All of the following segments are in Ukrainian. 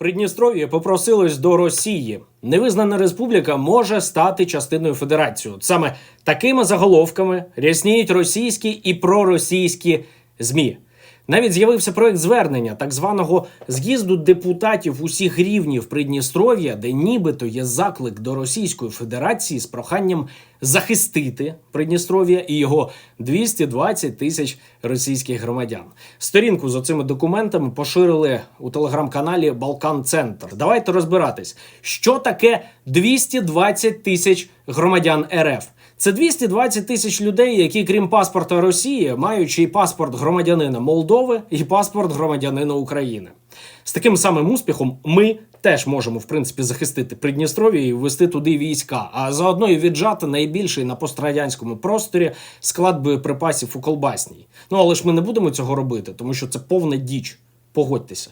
Придністров'я попросилось до Росії. Невизнана республіка може стати частиною федерації. Саме такими заголовками рясніють російські і проросійські змі. Навіть з'явився проект звернення так званого з'їзду депутатів усіх рівнів Придністров'я, де нібито є заклик до Російської Федерації з проханням захистити Придністров'я і його 220 тисяч російських громадян. Сторінку з оцими документами поширили у телеграм-каналі Балкан Центр. Давайте розбиратись, що таке 220 тисяч громадян РФ. Це 220 тисяч людей, які, крім паспорта Росії, ще й паспорт громадянина Молдови і паспорт громадянина України. З таким самим успіхом ми теж можемо в принципі захистити Придністров'я і ввести туди війська, а заодно і віджати найбільший на пострадянському просторі склад боєприпасів у колбасній. Ну але ж ми не будемо цього робити, тому що це повна діч. Погодьтеся.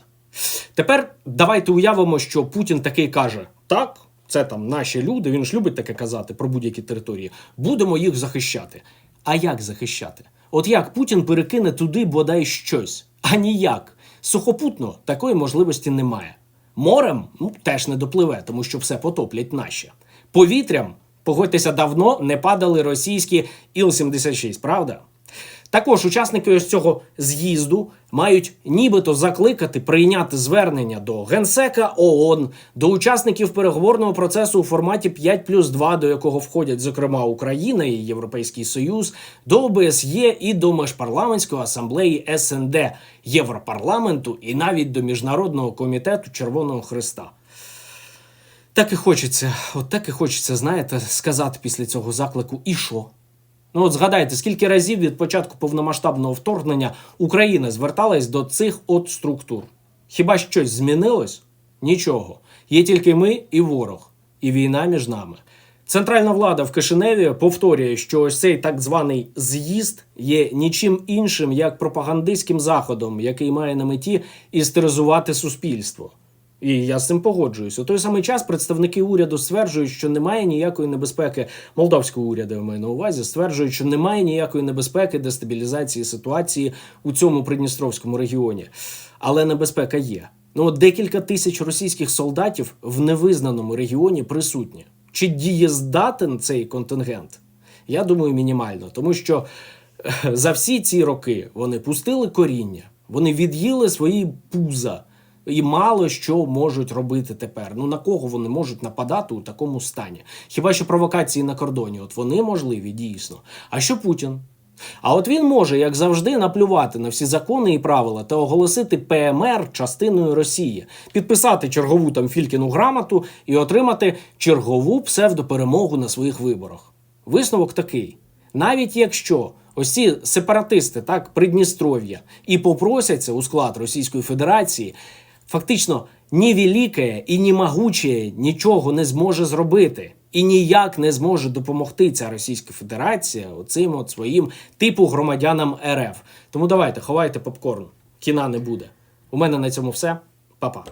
Тепер давайте уявимо, що Путін такий каже: так, це там наші люди, він ж любить таке казати про будь-які території. Будемо їх захищати. А як захищати? От як Путін перекине туди бодай щось? А ніяк. Сухопутно такої можливості немає. Морем ну, теж не допливе, тому що все потоплять наші. Повітрям, погодьтеся, давно не падали російські Іл-76, правда? Також учасники ось цього з'їзду мають нібито закликати прийняти звернення до генсека ООН, до учасників переговорного процесу у форматі 5 плюс 2, до якого входять зокрема Україна і Європейський Союз, до ОБСЄ і до Межпарламентської асамблеї СНД Європарламенту і навіть до Міжнародного комітету Червоного Христа. Так і хочеться, от так і хочеться, знаєте, сказати після цього заклику і що? Ну от згадайте, скільки разів від початку повномасштабного вторгнення Україна зверталась до цих от структур. Хіба щось змінилось? Нічого. Є тільки ми і ворог, і війна між нами. Центральна влада в Кишиневі повторює, що ось цей так званий з'їзд є нічим іншим як пропагандистським заходом, який має на меті істеризувати суспільство. І я з цим погоджуюсь. У той самий час представники уряду стверджують, що немає ніякої небезпеки. Молдовського уряду я маю на увазі стверджують, що немає ніякої небезпеки дестабілізації ситуації у цьому придністровському регіоні. Але небезпека є. Ну, от декілька тисяч російських солдатів в невизнаному регіоні присутні. Чи дієздатен цей контингент? Я думаю, мінімально, тому що е, за всі ці роки вони пустили коріння, вони від'їли свої пуза і мало що можуть робити тепер. Ну на кого вони можуть нападати у такому стані? Хіба що провокації на кордоні? От вони можливі дійсно. А що Путін? А от він може, як завжди, наплювати на всі закони і правила та оголосити ПМР частиною Росії, підписати чергову там Фількіну грамоту і отримати чергову псевдоперемогу на своїх виборах. Висновок такий: навіть якщо ось ці сепаратисти, так Придністров'я, і попросяться у склад Російської Федерації, фактично ні велике і ні могуче нічого не зможе зробити. І ніяк не зможе допомогти ця Російська Федерація оцим от своїм типу громадянам РФ. Тому давайте ховайте попкорн. Кіна не буде. У мене на цьому все. Па-па.